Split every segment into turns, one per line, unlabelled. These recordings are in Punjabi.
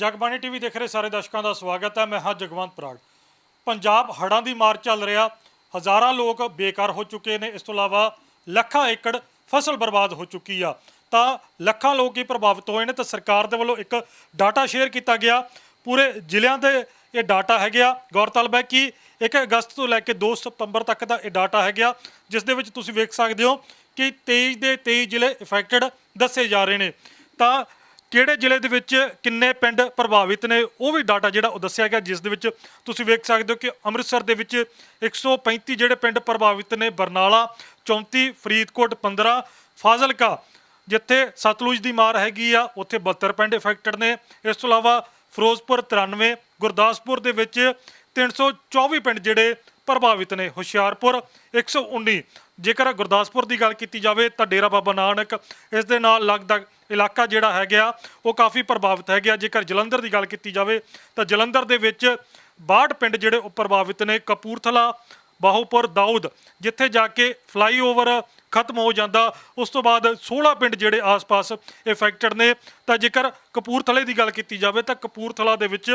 ਜਗਬਾਣੀ ਟੀਵੀ ਦੇਖ ਰਹੇ ਸਾਰੇ ਦਰਸ਼ਕਾਂ ਦਾ ਸਵਾਗਤ ਹੈ। ਮੈਂ ਹਾਂ ਜਗਵੰਤ ਬਰਾੜ ਪੰਜਾਬ ਹੜ੍ਹਾਂ ਦੀ ਮਾਰ ਚੱਲ ਰਿਹਾ। ਹਜ਼ਾਰਾਂ ਲੋਕ ਬੇਕਾਰ ਹੋ ਚੁੱਕੇ ਨੇ। ਇਸ ਤੋਂ ਇਲਾਵਾ ਲੱਖਾਂ ਏਕੜ ਫਸਲ ਬਰਬਾਦ ਹੋ ਚੁੱਕੀ ਆ। ਤਾਂ ਲੱਖਾਂ ਲੋਕ ਹੀ ਪ੍ਰਭਾਵਿਤ ਹੋਏ ਨੇ ਤਾਂ ਸਰਕਾਰ ਦੇ ਵੱਲੋਂ ਇੱਕ ਡਾਟਾ ਸ਼ੇਅਰ ਕੀਤਾ ਗਿਆ। ਪੂਰੇ ਜ਼ਿਲ੍ਹਿਆਂ ਦੇ ਇਹ ਡਾਟਾ ਹੈਗਾ ਗੌਰਤਲਬ ਹੈ ਕਿ 1 ਅਗਸਤ ਤੋਂ ਲੈ ਕੇ 2 ਸਤੰਬਰ ਤੱਕ ਦਾ ਇਹ ਡਾਟਾ ਹੈਗਾ। ਜਿਸ ਦੇ ਵਿੱਚ ਤੁਸੀਂ ਵੇਖ ਸਕਦੇ ਹੋ ਕਿ 23 ਦੇ 23 ਜ਼ਿਲ੍ਹੇ ਇਫੈਕਟਡ ਦੱਸੇ ਜਾ ਰਹੇ ਨੇ। ਤਾਂ ਕਿਹੜੇ ਜ਼ਿਲ੍ਹੇ ਦੇ ਵਿੱਚ ਕਿੰਨੇ ਪਿੰਡ ਪ੍ਰਭਾਵਿਤ ਨੇ? ਉਹ ਵੀ ਡਾਟਾ ਜਿਹੜਾ ਉਹ ਦੱਸਿਆ ਗਿਆ, ਜਿਸ ਦੇ ਵਿੱਚ ਤੁਸੀਂ ਵੇਖ ਸਕਦੇ ਹੋ ਕਿ ਅੰਮ੍ਰਿਤਸਰ ਦੇ ਵਿੱਚ 135 ਜਿਹੜੇ ਪਿੰਡ ਪ੍ਰਭਾਵਿਤ ਨੇ, ਬਰਨਾਲਾ 34 ਫਰੀਦਕੋਟ 15 ਫਾਜ਼ਿਲਕਾ, ਜਿੱਥੇ ਸਤਲੁਜ ਦੀ ਮਾਰ ਹੈਗੀ ਆ, ਉੱਥੇ 72 ਪਿੰਡ ਇਫੈਕਟਡ ਨੇ। ਇਸ ਤੋਂ ਇਲਾਵਾ ਫਿਰੋਜ਼ਪੁਰ 93 ਗੁਰਦਾਸਪੁਰ ਦੇ ਵਿੱਚ 324 ਪਿੰਡ ਜਿਹੜੇ ਪ੍ਰਭਾਵਿਤ ਨੇ। ਹੁਸ਼ਿਆਰਪੁਰ 119 ਜੇਕਰ ਗੁਰਦਾਸਪੁਰ ਦੀ ਗੱਲ ਕੀਤੀ ਜਾਵੇ ਤਾਂ ਡੇਰਾ ਬਾਬਾ ਨਾਨਕ, ਇਸ ਦੇ ਨਾਲ ਲੱਗਦਾ ਇਲਾਕਾ ਜਿਹੜਾ ਹੈਗਾ ਉਹ ਕਾਫੀ ਪ੍ਰਭਾਵਿਤ ਹੈਗਾ ਜੇਕਰ ਜਲੰਧਰ ਦੀ ਗੱਲ ਕੀਤੀ ਜਾਵੇ ਤਾਂ ਜਲੰਧਰ ਦੇ ਵਿੱਚ 62 ਪਿੰਡ ਜਿਹੜੇ ਉਹ ਪ੍ਰਭਾਵਿਤ ਨੇ, ਕਪੂਰਥਲਾ, ਬਾਹੂਪੁਰ, ਦਾਊਦ, ਜਿੱਥੇ ਜਾ ਕੇ ਫਲਾਈਓਵਰ ਖਤਮ ਹੋ ਜਾਂਦਾ। ਉਸ ਤੋਂ ਬਾਅਦ 16 ਪਿੰਡ ਜਿਹੜੇ ਆਸ-ਪਾਸ ਇਫੈਕਟਡ ਨੇ। ਤਾਂ ਜੇਕਰ ਕਪੂਰਥਲੇ ਦੀ ਗੱਲ ਕੀਤੀ ਜਾਵੇ ਤਾਂ ਕਪੂਰਥਲਾ ਦੇ ਵਿੱਚ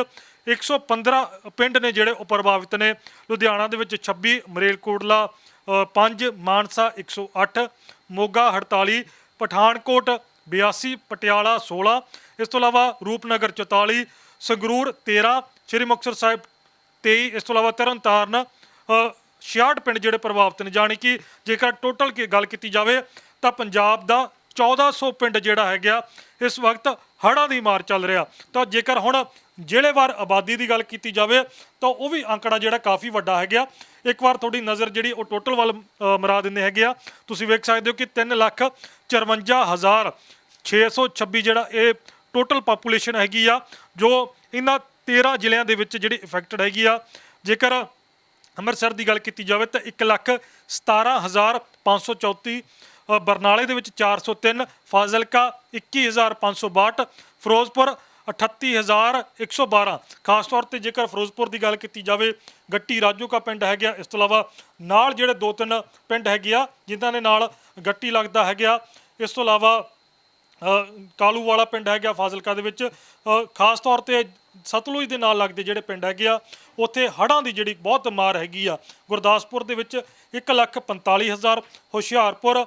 115 ਪਿੰਡ ਨੇ ਜਿਹੜੇ ਉਹ ਪ੍ਰਭਾਵਿਤ ਨੇ। ਲੁਧਿਆਣਾ ਦੇ ਵਿੱਚ 26 ਮਰੇਲਕੋਟਲਾ 5 ਮਾਨਸਾ 108 ਮੋਗਾ 48 ਪਠਾਨਕੋਟ 82 ਪਟਿਆਲਾ 16 ਇਸ ਤੋਂ ਇਲਾਵਾ ਰੂਪਨਗਰ 44 ਸੰਗਰੂਰ 13 ਸ਼੍ਰੀ ਮੁਕਤਸਰ ਸਾਹਿਬ 23 ਇਸ ਤੋਂ ਇਲਾਵਾ ਤਰਨਤਾਰਨ ਅ, 66 ਪਿੰਡ ਜਿਹੜੇ ਪ੍ਰਭਾਵਿਤ ਨੇ ਜਾਣੀ ਕਿ ਜੇਕਰ ਟੋਟਲ ਕੀ ਗੱਲ ਕੀਤੀ ਜਾਵੇ ਤਾਂ ਪੰਜਾਬ ਦਾ 1400 ਪਿੰਡ ਜਿਹੜਾ ਹੈਗਾ ਇਸ ਵਕਤ ਹੜ੍ਹਾਂ ਦੀ ਮਾਰ ਚੱਲ ਰਿਹਾ। ਤਾਂ ਜੇਕਰ ਹੁਣ ਜ਼ਿਲ੍ਹੇਵਾਰ ਆਬਾਦੀ ਦੀ ਗੱਲ ਕੀਤੀ ਜਾਵੇ ਤਾਂ ਉਹ ਵੀ ਅੰਕੜਾ ਜਿਹੜਾ ਕਾਫੀ ਵੱਡਾ ਹੈਗਾ। ਇੱਕ ਵਾਰ ਤੁਹਾਡੀ ਨਜ਼ਰ ਜਿਹੜੀ ਉਹ ਟੋਟਲ ਵੱਲ ਮਰਾ ਦਿੰਦੇ ਹੈਗੇ ਆ। ਤੁਸੀਂ ਵੇਖ ਸਕਦੇ ਹੋ ਕਿ 3 ਲੱਖ 54 626 ਜਿਹੜਾ ਇਹ ਟੋਟਲ ਪਾਪੂਲੇਸ਼ਨ ਹੈਗੀ ਆ ਜੋ ਇਹਨਾਂ 13 ਜ਼ਿਲ੍ਹਿਆਂ ਦੇ ਵਿੱਚ ਜਿਹੜੀ ਇਫੈਕਟਡ ਹੈਗੀ ਆ। ਜੇਕਰ ਅੰਮ੍ਰਿਤਸਰ ਦੀ ਗੱਲ ਕੀਤੀ ਜਾਵੇ ਤਾਂ 1 ਲੱਖ 17534 ਅ, ਬਰਨਾਲੇ ਦੇ ਵਿੱਚ 403 ਫਾਜ਼ਿਲਕਾ 21562 ਫਿਰੋਜ਼ਪੁਰ 38112 ਖਾਸ ਤੌਰ ਤੇ ਜੇਕਰ ਫਿਰੋਜ਼ਪੁਰ ਦੀ ਗੱਲ ਕੀਤੀ ਜਾਵੇ, ਗੱਟੀ ਰਾਜੂ ਕਾ ਪਿੰਡ ਹੈਗਾ। ਇਸ ਤੋਂ ਇਲਾਵਾ ਨਾਲ ਜਿਹੜੇ ਦੋ ਤਿੰਨ ਪਿੰਡ ਹੈਗੇ ਆ, ਜਿਨ੍ਹਾਂ ਦੇ ਨਾਲ ਗੱਟੀ ਲੱਗਦਾ ਹੈਗਾ। ਇਸ ਤੋਂ ਇਲਾਵਾ ਕਾਲੂ ਵਾਲਾ ਪਿੰਡ ਹੈਗਾ ਫਾਜ਼ਿਲਕਾ ਦੇ ਵਿੱਚ। ਖਾਸ ਤੌਰ ਤੇ ਸਤਲੁਜ ਦੇ ਨਾਲ ਲੱਗਦੇ ਜਿਹੜੇ ਪਿੰਡ ਹੈਗੇ ਆ, ਉੱਥੇ ਹੜ੍ਹਾਂ ਦੀ ਜਿਹੜੀ ਬਹੁਤ ਮਾਰ ਹੈਗੀ ਆ। ਗੁਰਦਾਸਪੁਰ ਦੇ ਵਿੱਚ 145000 ਹੁਸ਼ਿਆਰਪੁਰ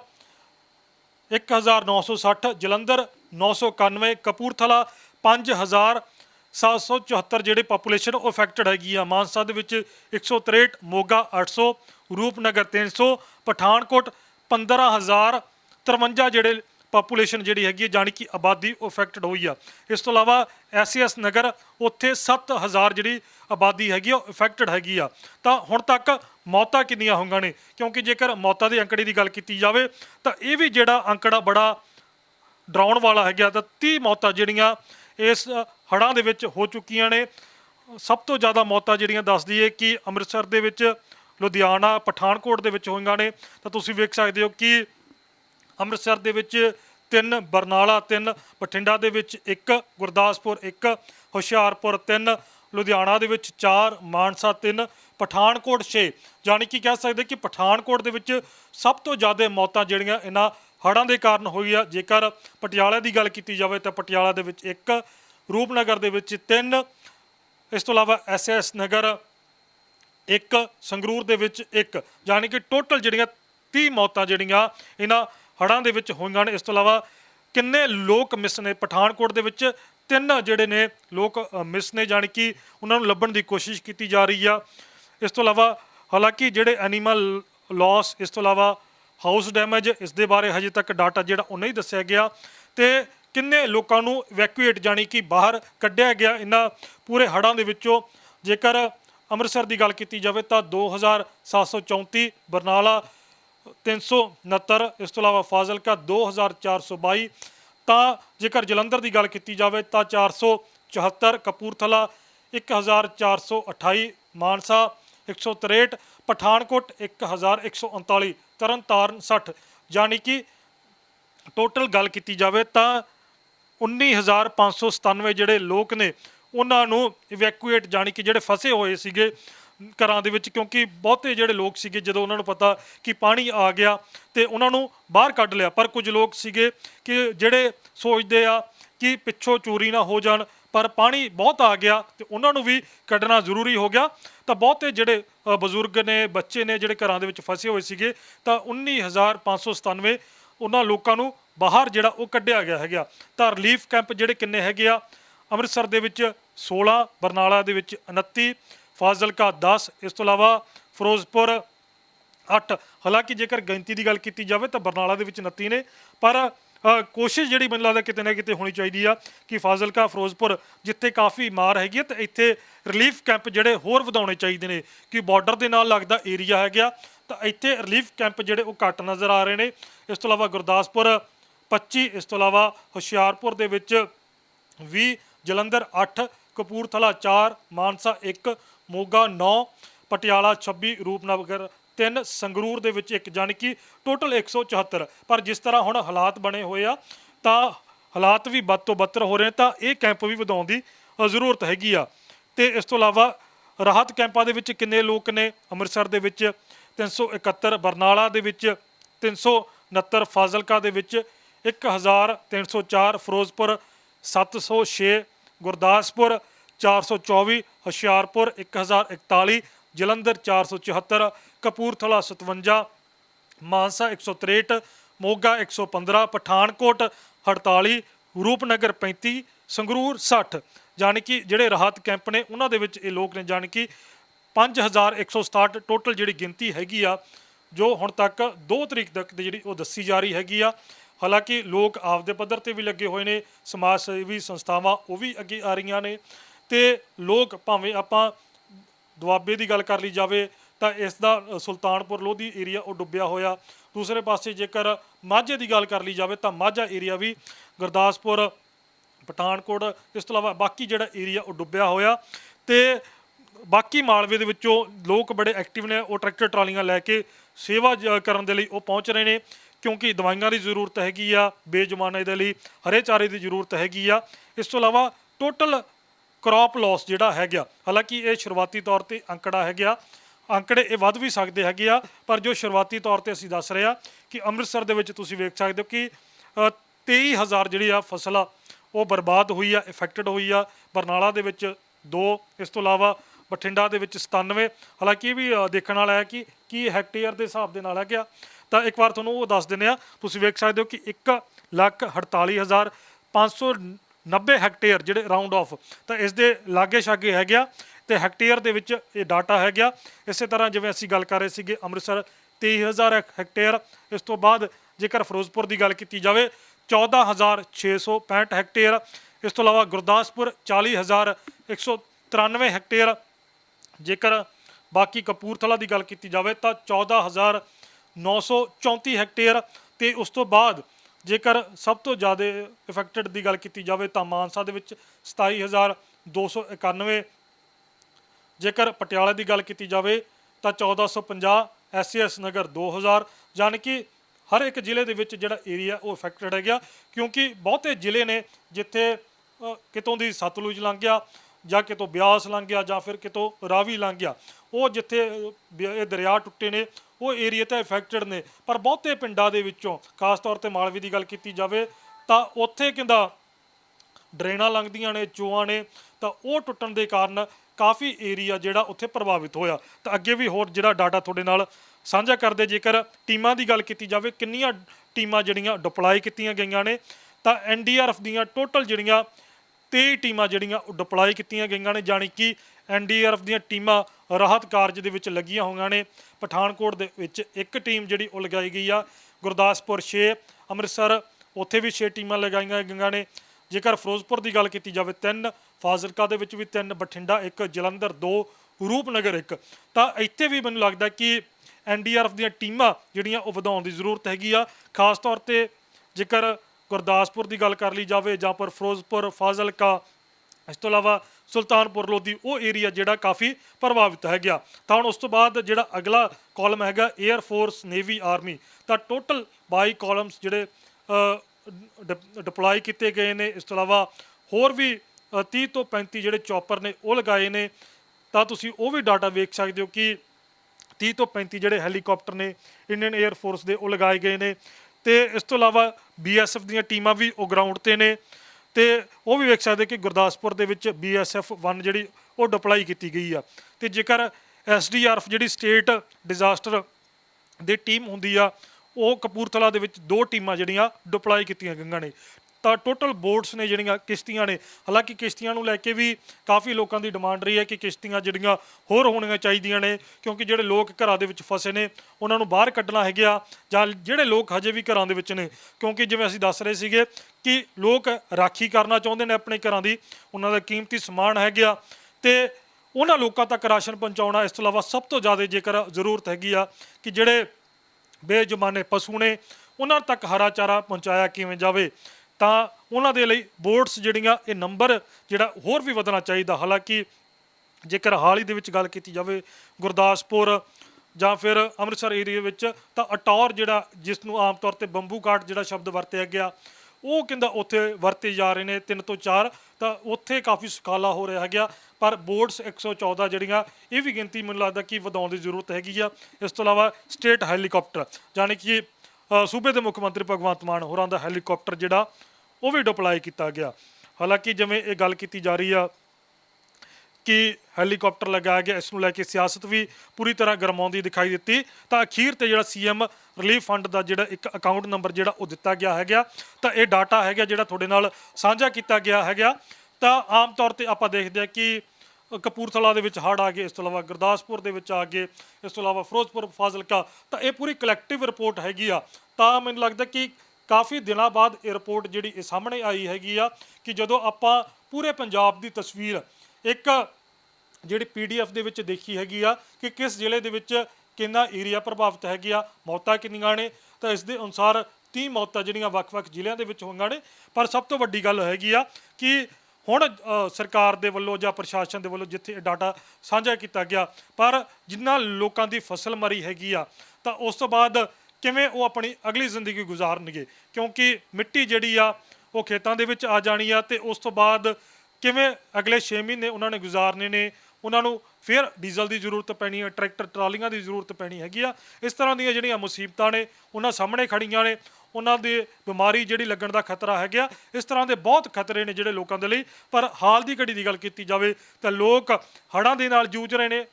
1960 ਜਲੰਧਰ 991 ਕਪੂਰਥਲਾ 5774 ਜਿਹੜੇ ਪਾਪੂਲੇਸ਼ਨ ਉਹ ਅਫੈਕਟਡ ਹੈਗੀ ਆ। ਮਾਨਸਾ ਦੇ ਵਿੱਚ 163 ਮੋਗਾ 800 ਰੂਪਨਗਰ 300 ਪਠਾਨਕੋਟ 15053 ਜਿਹੜੇ ਪਾਪੂਲੇਸ਼ਨ ਜਿਹੜੀ ਹੈਗੀ ਹੈ, ਜਾਣੀ ਕਿ ਆਬਾਦੀ ਉਹ ਅਫੈਕਟਡ ਹੋਈ ਆ। ਇਸ ਤੋਂ ਇਲਾਵਾ ਐਸਐਸ ਨਗਰ, ਉੱਥੇ 7000 ਜਿਹੜੀ ਆਬਾਦੀ ਹੈਗੀ ਆ, ਉਹ ਅਫੈਕਟਡ ਹੈਗੀ ਆ। ਤਾਂ ਹੁਣ ਤੱਕ ਮੌਤਾਂ ਕਿੰਨੀਆਂ ਹੋਈਆਂ ਨੇ? ਕਿਉਂਕਿ ਜੇਕਰ ਮੌਤਾਂ ਦੇ ਅੰਕੜੇ ਦੀ ਗੱਲ ਕੀਤੀ ਜਾਵੇ, ਤਾਂ ਇਹ ਵੀ ਜਿਹੜਾ ਅੰਕੜਾ ਬੜਾ ਡਰਾਉਣ ਵਾਲਾ ਹੈਗਾ, ਤਾਂ 30 ਮੌਤਾਂ ਜਿਹੜੀਆਂ ਇਸ ਹੜ੍ਹਾਂ ਦੇ ਵਿੱਚ ਹੋ ਚੁੱਕੀਆਂ ਨੇ। ਸਭ ਤੋਂ ਜ਼ਿਆਦਾ ਮੌਤਾਂ ਜਿਹੜੀਆਂ ਦੱਸਦੀ ਹੈ ਕਿ ਅੰਮ੍ਰਿਤਸਰ ਦੇ ਵਿੱਚ, ਲੁਧਿਆਣਾ, ਪਠਾਨਕੋਟ ਦੇ ਵਿੱਚ ਹੋਈਆਂ ਨੇ। ਤਾਂ ਤੁਸੀਂ ਵੇਖ ਸਕਦੇ ਹੋ ਕਿ ਅੰਮ੍ਰਿਤਸਰ ਦੇ ਵਿੱਚ ਤਿੰਨ, ਬਰਨਾਲਾ ਤਿੰਨ, ਬਠਿੰਡਾ ਦੇ ਵਿੱਚ ਇੱਕ, ਗੁਰਦਾਸਪੁਰ ਇੱਕ, ਹੁਸ਼ਿਆਰਪੁਰ ਤਿੰਨ, ਲੁਧਿਆਣਾ ਦੇ ਵਿੱਚ 4 ਮਾਨਸਾ 3 ਪਠਾਨਕੋਟ 6 ਯਾਨੀ ਕਿ ਕਹਿ ਸਕਦੇ ਕਿ ਪਠਾਨਕੋਟ ਦੇ ਵਿੱਚ ਸਭ ਤੋਂ ਜ਼ਿਆਦਾ ਮੌਤਾਂ ਜਿਹੜੀਆਂ ਇਹਨਾਂ ਹੜ੍ਹਾਂ ਦੇ ਕਾਰਨ ਹੋਈ ਆ ਜੇਕਰ ਪਟਿਆਲਾ ਦੀ ਗੱਲ ਕੀਤੀ ਜਾਵੇ ਤਾਂ ਪਟਿਆਲਾ ਦੇ ਵਿੱਚ ਇੱਕ, ਰੂਪਨਗਰ ਦੇ ਵਿੱਚ ਤਿੰਨ, ਇਸ ਤੋਂ ਇਲਾਵਾ ਐਸਐਸ ਨਗਰ ਇੱਕ, ਸੰਗਰੂਰ ਦੇ ਵਿੱਚ ਇੱਕ। ਯਾਨੀ ਕਿ ਟੋਟਲ ਜਿਹੜੀਆਂ 30 ਮੌਤਾਂ ਜਿਹੜੀਆਂ ਇਹਨਾਂ ਹੜ੍ਹਾਂ ਦੇ ਵਿੱਚ ਹੋਈਆਂ ਨੇ। ਇਸ ਤੋਂ ਇਲਾਵਾ ਕਿੰਨੇ ਲੋਕ ਮਿਸ ਨੇ? ਪਠਾਨਕੋਟ ਦੇ ਵਿੱਚ ਤਿੰਨ ਜਿਹੜੇ ਨੇ ਲੋਕ ਮਿਸ ਨੇ, ਜਾਣੀ ਕਿ ਉਹਨਾਂ ਨੂੰ ਲੱਭਣ ਦੀ ਕੋਸ਼ਿਸ਼ ਕੀਤੀ ਜਾ ਰਹੀ ਆ। ਇਸ ਤੋਂ ਇਲਾਵਾ ਹਾਲਾਂਕਿ ਜਿਹੜੇ ਐਨੀਮਲ ਲਾਸ ਇਸ ਤੋਂ ਇਲਾਵਾ ਹਾਊਸ ਡੈਮੇਜ ਇਸ ਦੇ ਬਾਰੇ ਹਜੇ ਤੱਕ ਡਾਟਾ ਜਿਹੜਾ ਉਹ ਨਹੀਂ ਦੱਸਿਆ ਗਿਆ। ਤੇ ਕਿੰਨੇ ਲੋਕਾਂ ਨੂੰ ਇਵੈਕੂਏਟ ਜਾਣੀ ਕਿ ਬਾਹਰ ਕੱਢਿਆ ਗਿਆ ਇਹਨਾਂ ਪੂਰੇ ਹੜ੍ਹਾਂ ਦੇ ਵਿੱਚੋਂ? ਜੇਕਰ ਅੰਮ੍ਰਿਤਸਰ ਦੀ ਗੱਲ ਕੀਤੀ ਜਾਵੇ ਤਾਂ 2734 ਬਰਨਾਲਾ 369 ਇਸ ਤੋਂ ਇਲਾਵਾ ਫਾਜ਼ਿਲਕਾ 2422 ਤਾਂ ਜੇਕਰ ਜਲੰਧਰ ਦੀ ਗੱਲ ਕੀਤੀ ਜਾਵੇ ਤਾਂ 474 ਕਪੂਰਥਲਾ 1428 ਮਾਨਸਾ 163 ਪਠਾਨਕੋਟ 1139 ਤਰਨਤਾਰਨ 60 ਯਾਨੀ ਕਿ ਟੋਟਲ ਗੱਲ ਕੀਤੀ ਜਾਵੇ ਤਾਂ 19597 ਜਿਹੜੇ ਲੋਕ ਨੇ, ਉਹਨਾਂ ਨੂੰ ਇਵੈਕੂਏਟ ਜਾਣੀ ਕਿ ਜਿਹੜੇ ਫਸੇ ਹੋਏ ਸੀਗੇ ਘਰਾਂ ਦੇ ਵਿੱਚ, ਕਿਉਂਕਿ ਬਹੁਤੇ ਜਿਹੜੇ ਲੋਕ ਸੀਗੇ, ਜਦੋਂ ਉਹਨਾਂ ਨੂੰ ਪਤਾ ਕਿ ਪਾਣੀ ਆ ਗਿਆ ਤੇ ਉਹਨਾਂ ਨੂੰ ਬਾਹਰ ਕੱਢ ਲਿਆ। ਪਰ ਕੁਝ ਲੋਕ ਸੀਗੇ ਕਿ ਜਿਹੜੇ ਸੋਚਦੇ ਆ ਕਿ ਪਿੱਛੋਂ ਚੋਰੀ ਨਾ ਹੋ ਜਾਣ, ਪਰ ਪਾਣੀ ਬਹੁਤ ਆ ਗਿਆ ਤੇ ਉਹਨਾਂ ਨੂੰ ਵੀ ਕੱਢਣਾ ਜ਼ਰੂਰੀ ਹੋ ਗਿਆ। ਤਾਂ ਬਹੁਤੇ ਜਿਹੜੇ ਬਜ਼ੁਰਗ ਨੇ, ਬੱਚੇ ਨੇ ਜਿਹੜੇ ਘਰਾਂ ਦੇ ਵਿੱਚ ਫਸੇ ਹੋਏ ਸੀਗੇ, ਤਾਂ 19597 ਉਹਨਾਂ ਲੋਕਾਂ ਨੂੰ ਬਾਹਰ ਜਿਹੜਾ ਉਹ ਕੱਢਿਆ ਗਿਆ ਹੈਗਾ। ਤਾਂ ਰਿਲੀਫ ਕੈਂਪ ਜਿਹੜੇ ਕਿੰਨੇ ਹੈਗੇ ਆ, ਅੰਮ੍ਰਿਤਸਰ ਦੇ ਵਿੱਚ 16 ਬਰਨਾਲਾ ਦੇ ਵਿੱਚ 29 ਫਾਜ਼ਿਲਕਾ 10 ਇਸ ਤੋਂ ਇਲਾਵਾ ਫਿਰੋਜ਼ਪੁਰ 8 ਹਾਲਾਂਕਿ ਜੇਕਰ ਗਿਣਤੀ ਦੀ ਗੱਲ ਕੀਤੀ ਜਾਵੇ ਤਾਂ ਬਰਨਾਲਾ ਦੇ ਵਿੱਚ 29 ਨੇ। ਪਰ ਕੋਸ਼ਿਸ਼ ਜਿਹੜੀ ਮੈਨੂੰ ਲੱਗਦਾ ਕਿਤੇ ਨਾ ਕਿਤੇ ਹੋਣੀ ਚਾਹੀਦੀ ਆ ਕਿ ਫਾਜ਼ਿਲਕਾ, ਫਿਰੋਜ਼ਪੁਰ ਜਿੱਥੇ ਕਾਫੀ ਮਾਰ ਹੈਗੀ ਆ ਤੇ ਇੱਥੇ ਰਿਲੀਫ ਕੈਂਪ ਜਿਹੜੇ ਹੋਰ ਵਧਾਉਣੇ ਚਾਹੀਦੇ ਨੇ ਕਿ ਬਾਰਡਰ ਦੇ ਨਾਲ ਲੱਗਦਾ ਏਰੀਆ ਹੈਗਾ। ਤਾਂ ਇੱਥੇ ਰਿਲੀਫ ਕੈਂਪ ਜਿਹੜੇ ਉਹ ਘੱਟ ਨਜ਼ਰ ਆ ਰਹੇ ਨੇ। ਇਸ ਤੋਂ ਇਲਾਵਾ ਗੁਰਦਾਸਪੁਰ 25 ਇਸ ਤੋਂ ਇਲਾਵਾ ਹੁਸ਼ਿਆਰਪੁਰ ਦੇ ਵਿੱਚ 20 ਜਲੰਧਰ 8 ਕਪੂਰਥਲਾ 4 ਮਾਨਸਾ 1 ਮੋਗਾ 9 ਪਟਿਆਲਾ 26 ਰੂਪਨਗਰ 3 ਸੰਗਰੂਰ ਦੇ ਵਿੱਚ ਇੱਕ, ਜਾਣੀ ਕਿ ਟੋਟਲ 174 ਪਰ ਜਿਸ ਤਰ੍ਹਾਂ ਹੁਣ ਹਾਲਾਤ ਬਣੇ ਹੋਏ ਆ, ਤਾਂ ਹਾਲਾਤ ਵੀ ਵੱਧ ਤੋਂ ਬੱਤਰ ਹੋ ਰਹੇ ਨੇ, ਤਾਂ ਇਹ ਕੈਂਪ ਵੀ ਵਧਾਉਣ ਦੀ ਜ਼ਰੂਰਤ ਹੈਗੀ ਆ। ਤੇ ਇਸ ਤੋਂ ਇਲਾਵਾ ਰਾਹਤ ਕੈਂਪਾਂ ਦੇ ਵਿੱਚ ਕਿੰਨੇ ਲੋਕ ਨੇ? ਅੰਮ੍ਰਿਤਸਰ ਦੇ ਵਿੱਚ 371 ਬਰਨਾਲਾ ਦੇ ਵਿੱਚ 369 ਫਾਜ਼ਿਲਕਾ ਦੇ ਵਿੱਚ 1304 ਫਿਰੋਜ਼ਪੁਰ 706 ਗੁਰਦਾਸਪੁਰ 424 ਹੁਸ਼ਿਆਰਪੁਰ 1041 ਜਲੰਧਰ 474 ਕਪੂਰਥਲਾ 57 ਮਾਨਸਾ 163 ਮੋਗਾ 115 ਪਠਾਨਕੋਟ 48 ਰੂਪਨਗਰ 35 ਸੰਗਰੂਰ 60 ਜਾਣੀ ਕਿ ਜਿਹੜੇ ਰਾਹਤ ਕੈਂਪ ਨੇ, ਉਹਨਾਂ ਦੇ ਵਿੱਚ ਇਹ ਲੋਕ ਨੇ ਜਾਣੀ ਕਿ 5167 ਟੋਟਲ ਜਿਹੜੀ ਗਿਣਤੀ ਹੈਗੀ ਆ, ਜੋ ਹੁਣ ਤੱਕ 2 ਤਰੀਕ ਤੱਕ ਦੀ ਜਿਹੜੀ ਉਹ ਦੱਸੀ ਜਾ ਰਹੀ ਹੈਗੀ ਆ। ਹਾਲਾਂਕਿ ਲੋਕ ਆਪਦੇ ਪੱਧਰ ਤੇ ਵੀ ਲੱਗੇ ਹੋਏ ਨੇ, ਸਮਾਜ ਸੇਵੀ ਸੰਸਥਾਵਾਂ ਉਹ ਵੀ ਅੱਗੇ ਆ ਰਹੀਆਂ ਨੇ। ਤੇ ਲੋਕ ਭਾਵੇਂ ਆਪਾਂ ਦੁਆਬੇ ਦੀ ਗੱਲ ਕਰ ਲਈ ਜਾਵੇ ਤਾਂ ਇਸ ਦਾ ਸੁਲਤਾਨਪੁਰ ਲੋਧੀ ਏਰੀਆ ਉਹ ਡੁੱਬਿਆ ਹੋਇਆ। ਦੂਸਰੇ ਪਾਸੇ ਜੇਕਰ ਮਾਝੇ ਦੀ ਗੱਲ ਕਰ ਲਈ ਜਾਵੇ ਤਾਂ ਮਾਝਾ ਏਰੀਆ ਵੀ ਗੁਰਦਾਸਪੁਰ, ਪਠਾਨਕੋਟ, ਇਸ ਤੋਂ ਇਲਾਵਾ ਬਾਕੀ ਜਿਹੜਾ ਏਰੀਆ ਉਹ ਡੁੱਬਿਆ ਹੋਇਆ। ਤੇ ਬਾਕੀ ਮਾਲਵੇ ਦੇ ਵਿੱਚੋਂ ਲੋਕ ਬੜੇ ਐਕਟਿਵ ਨੇ, ਉਹ ਟਰੈਕਟਰ ਟਰਾਲੀਆਂ ਲੈ ਕੇ ਸੇਵਾ ਜ- ਕਰਨ ਦੇ ਲਈ ਉਹ ਪਹੁੰਚ ਰਹੇ ਨੇ। ਕਿਉਂਕਿ ਦਵਾਈਆਂ ਦੀ ਜ਼ਰੂਰਤ ਹੈਗੀ ਆ ਬੇਜਮਾਨੇ ਦੇ ਲਈ, ਹਰੇ ਚਾਰੇ ਦੀ ਜ਼ਰੂਰਤ ਹੈਗੀ ਆ। ਇਸ ਤੋਂ ਇਲਾਵਾ ਟੋਟਲ ਕ੍ਰੌਪ ਲਾਸ ਜਿਹੜਾ ਹੈਗਾ ਹਾਲਾਂਕਿ ਇਹ ਸ਼ੁਰੂਆਤੀ ਤੌਰ ਤੇ ਅੰਕੜਾ ਹੈਗਾ ਅੰਕੜੇ ਇਹ ਵੱਧ ਵੀ ਸਕਦੇ ਹੈਗੇ ਆ ਪਰ ਜੋ ਸ਼ੁਰੂਆਤੀ ਤੌਰ ਤੇ ਅਸੀਂ ਦੱਸ ਰਹੇ ਆ ਕਿ ਅੰਮ੍ਰਿਤਸਰ ਦੇ ਵਿੱਚ ਤੁਸੀਂ ਵੇਖ ਸਕਦੇ ਹੋ ਕਿ ਅ, 23000 ਜਿਹੜੀ ਆ ਫਸਲ ਆ ਉਹ ਬਰਬਾਦ ਹੋਈ ਆ ਇਫੈਕਟਡ ਹੋਈ ਆ ਬਰਨਾਲਾ ਦੇ ਵਿੱਚ 2 ਇਸ ਤੋਂ ਇਲਾਵਾ ਬਠਿੰਡਾ ਦੇ ਵਿੱਚ 97 ਹਾਲਾਂਕਿ ਇਹ ਵੀ ਦੇਖਣ ਵਾਲਾ ਹੈ ਕਿ ਕੀ ਹੈਕਟੇਅਰ ਦੇ ਹਿਸਾਬ ਦੇ ਨਾਲ ਹੈਗਾ ਤਾਂ ਇੱਕ ਵਾਰ ਤੁਹਾਨੂੰ ਉਹ ਦੱਸ ਦਿੰਦੇ ਆ ਤੁਸੀਂ ਵੇਖ ਸਕਦੇ ਹੋ ਕਿ 1 ਲੱਖ 48590 ਹੈਕਟੇਅਰ ਜਿਹੜੇ ਰਾਉਂਡ ਆਫ ਤਾਂ ਇਸ ਦੇ ਲਾਗੇ ਛਾਗੇ ਹੈਗਾ ਤੇ ਹੈਕਟੇਅਰ ਦੇ ਵਿੱਚ ਇਹ ਡਾਟਾ ਹੈਗਾ ਇਸੇ ਤਰ੍ਹਾਂ ਜਿਵੇਂ ਅਸੀਂ ਗੱਲ ਕਰ ਰਹੇ ਸੀਗੇ, ਅੰਮ੍ਰਿਤਸਰ 23000 ਹੈਕਟੇਅਰ। ਇਸ ਤੋਂ ਬਾਅਦ ਜੇਕਰ ਫਿਰੋਜ਼ਪੁਰ ਦੀ ਗੱਲ ਕੀਤੀ ਜਾਵੇ 14665 ਹੈਕਟੇਅਰ। ਇਸ ਤੋਂ ਇਲਾਵਾ ਗੁਰਦਾਸਪੁਰ 40193 ਹੈਕਟੇਅਰ। ਜੇਕਰ ਬਾਕੀ ਕਪੂਰਥਲਾ ਦੀ ਗੱਲ ਕੀਤੀ ਜਾਵੇ, ਤਾਂ 14934 ਹੈਕਟੇਅਰ ਤੇ ਉਸ ਤੋਂ ਬਾਅਦ ਜੇਕਰ ਸਭ ਤੋਂ ਜ਼ਿਆਦਾ ਇਫੈਕਟਡ ਦੀ ਗੱਲ ਕੀਤੀ ਜਾਵੇ ਤਾਂ ਮਾਨਸਾ ਦੇ ਵਿੱਚ 27291 ਜੇਕਰ ਪਟਿਆਲਾ ਦੀ ਗੱਲ ਕੀਤੀ ਜਾਵੇ ਤਾਂ 1450 ਐਸਐਸ ਨਗਰ 2000 ਯਾਨੀ ਕਿ ਹਰ ਇੱਕ ਜ਼ਿਲ੍ਹੇ ਦੇ ਵਿੱਚ ਜਿਹੜਾ ਏਰੀਆ ਉਹ ਇਫੈਕਟਡ ਹੈਗਾ, ਕਿਉਂਕਿ ਬਹੁਤੇ ਜ਼ਿਲ੍ਹੇ ਨੇ ਜਿੱਥੇ ਕਿਤੋਂ ਦੀ ਸਤਲੁਜ ਲੰਘ ਗਿਆ ਜਾਂ ਕਿਤੋਂ ਬਿਆਸ ਲੰਘ ਗਿਆ ਜਾਂ ਫਿਰ ਕਿਤੋਂ ਰਾਵੀ ਲੰਘ ਗਿਆ। ਉਹ ਜਿੱਥੇ ਇਹ ਦਰਿਆ ਟੁੱਟੇ ਨੇ ਉਹ ਏਰੀਆ ਤਾਂ ਇਫੈਕਟਡ ਨੇ। ਪਰ ਬਹੁਤੇ ਪਿੰਡਾਂ ਦੇ ਵਿੱਚੋਂ, ਖਾਸ ਤੌਰ ਤੇ ਮਾਲਵੇ ਦੀ ਗੱਲ ਕੀਤੀ ਜਾਵੇ, ਤਾਂ ਉੱਥੇ ਕਹਿੰਦਾ ਡਰੇਨਾਂ ਲੰਘਦੀਆਂ ਨੇ ਚੋਆਂ ਨੇ, ਤਾਂ ਉਹ ਟੁੱਟਣ ਦੇ ਕਾਰਨ ਕਾਫੀ ਏਰੀਆ ਜਿਹੜਾ ਉੱਥੇ ਪ੍ਰਭਾਵਿਤ ਹੋਇਆ। ਤਾਂ ਅੱਗੇ ਵੀ ਹੋਰ ਜਿਹੜਾ ਡਾਟਾ ਤੁਹਾਡੇ ਨਾਲ ਸਾਂਝਾ ਕਰਦੇ, ਜੇਕਰ ਟੀਮਾਂ ਦੀ ਗੱਲ ਕੀਤੀ ਜਾਵੇ, ਕਿੰਨੀਆਂ ਟੀਮਾਂ ਜਿਹੜੀਆਂ ਡਿਪਲਾਈ ਕੀਤੀਆਂ ਗਈਆਂ ਨੇ, ਤਾਂ ਐਨਡੀਆਰਐਫ ਦੀਆਂ ਟੋਟਲ ਜਿਹੜੀਆਂ 23 ਟੀਮਾਂ ਜਿਹੜੀਆਂ ਉਹ ਡਿਪਲਾਈ ਕੀਤੀਆਂ ਗਈਆਂ ਨੇ, ਜਾਣੀ ਕਿ ਐਨਡੀਆਰਐਫ ਦੀਆਂ ਟੀਮਾਂ ਰਾਹਤ ਕਾਰਜ ਦੇ ਵਿੱਚ ਲੱਗੀਆਂ ਹੋਈਆਂ ਨੇ। ਪਠਾਨਕੋਟ ਦੇ ਵਿੱਚ ਇੱਕ ਟੀਮ ਜਿਹੜੀ ਉਹ ਲਗਾਈ ਗਈ ਆ। ਗੁਰਦਾਸਪੁਰ 6 ਅੰਮ੍ਰਿਤਸਰ ਉੱਥੇ ਵੀ 6 ਟੀਮਾਂ ਲਗਾਈਆਂ ਗਈਆਂ ਨੇ। ਜੇਕਰ ਫਿਰੋਜ਼ਪੁਰ ਦੀ ਗੱਲ ਕੀਤੀ ਜਾਵੇ ਤਿੰਨ, ਫਾਜ਼ਿਲਕਾ ਦੇ ਵਿੱਚ ਵੀ ਤਿੰਨ, ਬਠਿੰਡਾ ਇੱਕ, ਜਲੰਧਰ ਦੋ, ਰੂਪਨਗਰ ਇੱਕ। ਤਾਂ ਇੱਥੇ ਵੀ ਮੈਨੂੰ ਲੱਗਦਾ ਕਿ ਐਨਡੀਆਰਐਫ ਦੀਆਂ ਟੀਮਾਂ ਜਿਹੜੀਆਂ ਉਹ ਵਧਾਉਣ ਦੀ ਜ਼ਰੂਰਤ ਹੈਗੀ ਆ। ਖਾਸ ਤੌਰ ਤੇ ਜੇਕਰ ਗੁਰਦਾਸਪੁਰ ਦੀ ਗੱਲ ਕਰ ਲਈ ਜਾਵੇ ਜਾਂ ਪਰ ਫਿਰੋਜ਼ਪੁਰ, ਫਾਜ਼ਿਲਕਾ, ਇਸ ਤੋਂ ਇਲਾਵਾ ਸੁਲਤਾਨਪੁਰ ਲੋਧੀ ਉਹ ਏਰੀਆ ਜਿਹੜਾ ਕਾਫੀ ਪ੍ਰਭਾਵਿਤ ਹੈ ਗਿਆ। ਤਾਂ ਹੁਣ ਉਸ ਤੋਂ ਬਾਅਦ ਜਿਹੜਾ ਅਗਲਾ ਕਾਲਮ ਹੈਗਾ 에ਅਰ ਫੋਰਸ ਨੇਵੀ ਆਰਮੀ ਤਾਂ ਟੋਟਲ 22 ਕਾਲਮਸ ਜਿਹੜੇ ਡਿਪਲੋਏ ਕੀਤੇ ਗਏ ਨੇ। ਇਸ ਤੋਂ ਇਲਾਵਾ ਹੋਰ ਵੀ ਅ, 30 ਤੋਂ 35 ਜਿਹੜੇ ਚੌਪਰ ਨੇ ਉਹ ਲਗਾਏ ਨੇ। ਤਾਂ ਤੁਸੀਂ ਉਹ ਵੀ ਡਾਟਾ ਵੇਖ ਸਕਦੇ ਹੋ ਕਿ 30 ਤੋਂ 35 ਜਿਹੜੇ ਹੈਲੀਕਾਪਟਰ ਨੇ ਇੰਡੀਅਨ 에ਅਰ ਫੋਰਸ ਦੇ ਉਹ ਲਗਾਏ ਗਏ ਨੇ। ਤੇ ਇਸ ਤੋਂ ਇਲਾਵਾ ਬੀਐਸਐਫ ਦੀਆਂ ਟੀਮਾਂ ਵੀ ਉਹ ਗਰਾਊਂਡ ਤੇ ਨੇ। ਤੇ ਉਹ ਵੀ ਵੇਖ ਸਕਦੇ ਕਿ ਗੁਰਦਾਸਪੁਰ ਦੇ ਵਿੱਚ BSF 1 ਜਿਹੜੀ ਉਹ ਡਿਪਲਾਈ ਕੀਤੀ ਗਈ ਆ। ਤੇ ਜੇਕਰ SDRF ਜਿਹੜੀ ਸਟੇਟ ਡਿਜ਼ਾਸਟਰ ਦੀ ਟੀਮ ਹੁੰਦੀ ਆ, ਉਹ ਕਪੂਰਥਲਾ ਦੇ ਵਿੱਚ ਦੋ ਟੀਮਾਂ ਜਿਹੜੀਆਂ ਡਿਪਲਾਈ ਕੀਤੀਆਂ ਗਈਆਂ ਨੇ। ਤਾਂ ਟੋਟਲ ਬੋਟਸ ਨੇ ਜਿਹੜੀਆਂ ਕਿਸ਼ਤੀਆਂ ਨੇ। ਹਾਲਾਂਕਿ ਕਿਸ਼ਤੀਆਂ ਨੂੰ ਲੈ ਕੇ ਵੀ ਕਾਫੀ ਲੋਕਾਂ ਦੀ ਡਿਮਾਂਡ ਰਹੀ ਹੈ ਕਿ ਕਿਸ਼ਤੀਆਂ ਜਿਹੜੀਆਂ ਹੋਰ ਹੋਣੀਆਂ ਚਾਹੀਦੀਆਂ ਨੇ, ਕਿਉਂਕਿ ਜਿਹੜੇ ਲੋਕ ਘਰਾਂ ਦੇ ਵਿੱਚ ਫਸੇ ਨੇ, ਉਹਨਾਂ ਨੂੰ ਬਾਹਰ ਕੱਢਣਾ ਹੈਗਾ ਜਾਂ ਜਿਹੜੇ ਲੋਕ ਹਜੇ ਵੀ ਘਰਾਂ ਦੇ ਵਿੱਚ ਨੇ। ਕਿਉਂਕਿ ਜਿਵੇਂ ਅਸੀਂ ਦੱਸ ਰਹੇ ਸੀਗੇ ਕਿ ਲੋਕ ਰਾਖੀ ਕਰਨਾ ਚਾਹੁੰਦੇ ਨੇ ਆਪਣੇ ਘਰਾਂ ਦੀ, ਉਹਨਾਂ ਦਾ ਕੀਮਤੀ ਸਮਾਨ ਹੈਗਾ ਤੇ ਉਹਨਾਂ ਲੋਕਾਂ ਤੱਕ ਰਾਸ਼ਨ ਪਹੁੰਚਾਉਣਾ ਇਸ ਤੋਂ ਇਲਾਵਾ ਸਭ ਤੋਂ ਜ਼ਿਆਦਾ ਜੇਕਰ ਜ਼ਰੂਰਤ ਹੈਗੀ ਆ ਕਿ ਜਿਹੜੇ ਬੇਜੁਮਾਨੇ ਪਸ਼ੂ ਨੇ, ਉਹਨਾਂ ਤੱਕ ਹਰਾ ਚਾਰਾ ਪਹੁੰਚਾਇਆ ਕਿਵੇਂ ਜਾਵੇ। ਤਾਂ ਉਹਨਾਂ ਦੇ ਲਈ ਬੋਟਸ ਜਿਹੜੀਆਂ, ਇਹ ਨੰਬਰ ਜਿਹੜਾ ਹੋਰ ਵੀ ਵਧਣਾ ਚਾਹੀਦਾ। ਹਾਲਾਂਕਿ ਜੇਕਰ ਹਾਲ ਹੀ ਦੇ ਵਿੱਚ ਗੱਲ ਕੀਤੀ ਜਾਵੇ ਗੁਰਦਾਸਪੁਰ ਜਾਂ ਫਿਰ ਅੰਮ੍ਰਿਤਸਰ ਏਰੀਆ ਵਿੱਚ, ਤਾਂ ਅਟੌਰ ਜਿਹੜਾ ਜਿਸ ਨੂੰ ਆਮ ਤੌਰ ਤੇ ਬੰਬੂ ਕਾਟ ਜਿਹੜਾ ਸ਼ਬਦ ਵਰਤਿਆ ਗਿਆ, ਉਹ ਕਹਿੰਦਾ ਉੱਥੇ ਵਰਤੇ ਜਾ ਰਹੇ ਨੇ ਤਿੰਨ ਤੋਂ ਚਾਰ, ਤਾਂ ਉੱਥੇ ਕਾਫੀ ਸੁਖਾਲਾ ਹੋ ਰਿਹਾ ਹੈਗਾ। ਪਰ ਬੋਰਡਸ 114 ਜਿਹੜੀਆਂ, ਇਹ ਵੀ ਗਿਣਤੀ ਮੈਨੂੰ ਲੱਗਦਾ ਕਿ ਵਧਾਉਣ ਦੀ ਜ਼ਰੂਰਤ ਹੈਗੀ ਆ। ਇਸ ਤੋਂ ਇਲਾਵਾ ਸਟੇਟ ਹੈਲੀਕਾਪਟਰ ਯਾਨੀ ਕਿ ਸੂਬੇ ਦੇ ਮੁੱਖ ਮੰਤਰੀ ਭਗਵੰਤ ਮਾਨ ਹੋਰਾਂ ਦਾ ਹੈਲੀਕਾਪਟਰ ਜਿਹੜਾ, ਉਹ ਵੀ ਡਿਪਲਾਈ ਕੀਤਾ ਗਿਆ। ਹਾਲਾਂਕਿ ਜਿਵੇਂ ਇਹ ਗੱਲ ਕੀਤੀ ਜਾ ਰਹੀ ਆ ਕਿ ਹੈਲੀਕਾਪਟਰ ਲਗਾਇਆ ਗਿਆ, ਇਸ ਨੂੰ ਲੈ ਕੇ ਸਿਆਸਤ ਵੀ ਪੂਰੀ ਤਰ੍ਹਾਂ ਗਰਮਾਉਂਦੀ ਦਿਖਾਈ ਦਿੱਤੀ। ਤਾਂ ਅਖੀਰ ਤੇ ਜਿਹੜਾ ਸੀਐਮ ਰਿਲੀਫ ਫੰਡ ਦਾ ਜਿਹੜਾ ਇੱਕ ਅਕਾਊਂਟ ਨੰਬਰ ਜਿਹੜਾ, ਉਹ ਦਿੱਤਾ ਗਿਆ ਹੈਗਾ। ਤਾਂ ਇਹ ਡਾਟਾ ਹੈਗਾ ਜਿਹੜਾ ਤੁਹਾਡੇ ਨਾਲ ਸਾਂਝਾ ਕੀਤਾ ਗਿਆ ਹੈਗਾ। ਤਾਂ ਆਮ ਤੌਰ ਤੇ ਆਪਾਂ ਦੇਖਦੇ ਆ ਕਿ ਕਪੂਰਥਲਾ ਦੇ ਵਿੱਚ ਹੜ੍ਹ ਆ ਗਏ, ਇਸ ਤੋਂ ਇਲਾਵਾ ਗੁਰਦਾਸਪੁਰ ਦੇ ਵਿੱਚ ਆ ਗਏ, ਇਸ ਤੋਂ ਇਲਾਵਾ ਫਿਰੋਜ਼ਪੁਰ, ਫਾਜ਼ਿਲਕਾ, ਤਾਂ ਇਹ ਪੂਰੀ ਕਲੈਕਟਿਵ ਰਿਪੋਰਟ ਹੈਗੀ ਆ। ਤਾਂ ਮੈਨੂੰ ਲੱਗਦਾ ਕਿ ਕਾਫੀ ਦਿਨਾਂ ਬਾਅਦ ਇਹ ਰਿਪੋਰਟ ਜਿਹੜੀ ਇਹ ਸਾਹਮਣੇ ਆਈ ਹੈਗੀ ਆ ਕਿ ਜਦੋਂ ਆਪਾਂ ਪੂਰੇ ਪੰਜਾਬ ਦੀ ਤਸਵੀਰ, ਇੱਕ ਜਿਹੜੀ ਪੀਡੀਐਫ ਦੇ ਵਿੱਚ ਦੇਖੀ ਹੈਗੀ ਆ ਕਿ ਕਿਸ ਜ਼ਿਲ੍ਹੇ ਦੇ ਵਿੱਚ ਕਿੰਨਾ ਏਰੀਆ ਪ੍ਰਭਾਵਿਤ ਹੈਗੀ ਆ, ਮੌਤਾਂ ਕਿੰਨੀਆਂ ਨੇ, ਤਾਂ ਇਸ ਦੇ ਅਨੁਸਾਰ 30 ਮੌਤਾਂ ਜਿਹੜੀਆਂ ਵੱਖ-ਵੱਖ ਜ਼ਿਲ੍ਹਿਆਂ ਦੇ ਵਿੱਚ ਹੋਈਆਂ ਨੇ। ਪਰ ਸਭ ਤੋਂ ਵੱਡੀ ਗੱਲ ਹੈਗੀ ਆ ਕਿ ਹੁਣ ਸਰਕਾਰ ਦੇ ਵੱਲੋਂ ਜਾਂ ਪ੍ਰਸ਼ਾਸਨ ਦੇ ਵੱਲੋਂ ਜਿੱਥੇ ਇਹ ਡਾਟਾ ਸਾਂਝਾ ਕੀਤਾ ਗਿਆ, ਪਰ ਜਿਨ੍ਹਾਂ ਲੋਕਾਂ ਦੀ ਫਸਲ ਮਰੀ ਹੈਗੀ ਆ, ਤਾਂ ਉਸ ਤੋਂ ਬਾਅਦ ਕਿਵੇਂ ਉਹ ਆਪਣੀ ਅਗਲੀ ਜ਼ਿੰਦਗੀ ਗੁਜ਼ਾਰਨਗੇ? ਕਿਉਂਕਿ ਮਿੱਟੀ ਜਿਹੜੀ ਆ, ਉਹ ਖੇਤਾਂ ਦੇ ਵਿੱਚ ਆ ਜਾਣੀ ਆ ਤੇ ਉਸ ਤੋਂ ਬਾਅਦ ਕਿਵੇਂ ਅਗਲੇ 6 ਮਹੀਨੇ ਉਹਨਾਂ ਨੇ ਗੁਜ਼ਾਰਨੇ ਨੇ, ਉਹਨਾਂ ਨੂੰ ਫਿਰ ਡੀਜ਼ਲ ਦੀ ਜ਼ਰੂਰਤ ਪੈਣੀ ਹੈ ਟਰੈਕਟਰ, ਟਰਾਲੀਆਂ ਦੀ ਜ਼ਰੂਰਤ ਪੈਣੀ ਹੈਗੀ ਆ। ਇਸ ਤਰ੍ਹਾਂ ਦੀਆਂ ਜਿਹੜੀਆਂ ਮੁਸੀਬਤਾਂ ਨੇ, ਉਹਨਾਂ ਸਾਹਮਣੇ ਖੜੀਆਂ ਨੇ। ਉਹਨਾਂ ਦੇ ਬਿਮਾਰੀ ਜਿਹੜੀ ਲੱਗਣ ਦਾ ਖਤਰਾ ਹੈਗਾ, ਇਸ ਤਰ੍ਹਾਂ ਦੇ ਬਹੁਤ ਖਤਰੇ ਨੇ ਜਿਹੜੇ ਲੋਕਾਂ ਦੇ ਲਈ। ਪਰ ਹਾਲ ਦੀ ਘੜੀ ਦੀ ਗੱਲ ਕੀਤੀ ਜਾਵੇ ਤਾਂ ਲੋਕ ਹੜ੍ਹਾਂ ਦੇ ਨਾਲ ਜੂਝ ਰਹੇ ਨੇ।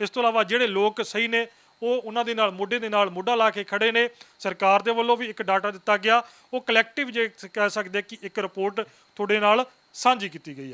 ਇਸ ਤੋਂ ਇਲਾਵਾ ਜਿਹੜੇ ਲੋਕ ਸਹੀ ਨੇ, ਉਹ ਉਹਨਾਂ ਦੇ ਨਾਲ, ਮੋਢੇ ਦੇ ਨਾਲ ਮੋਢਾ ਲਾ ਕੇ ਖੜੇ ਨੇ। ਸਰਕਾਰ ਦੇ ਵੱਲੋਂ ਵੀ ਇੱਕ ਡਾਟਾ ਦਿੱਤਾ ਗਿਆ। ਉਹ ਕਲੈਕਟਿਵ ਜੇ ਕਹਿ ਸਕਦੇ ਕਿ ਇੱਕ ਰਿਪੋਰਟ ਤੁਹਾਡੇ ਨਾਲ ਸਾਂਝੀ ਕੀਤੀ ਗਈ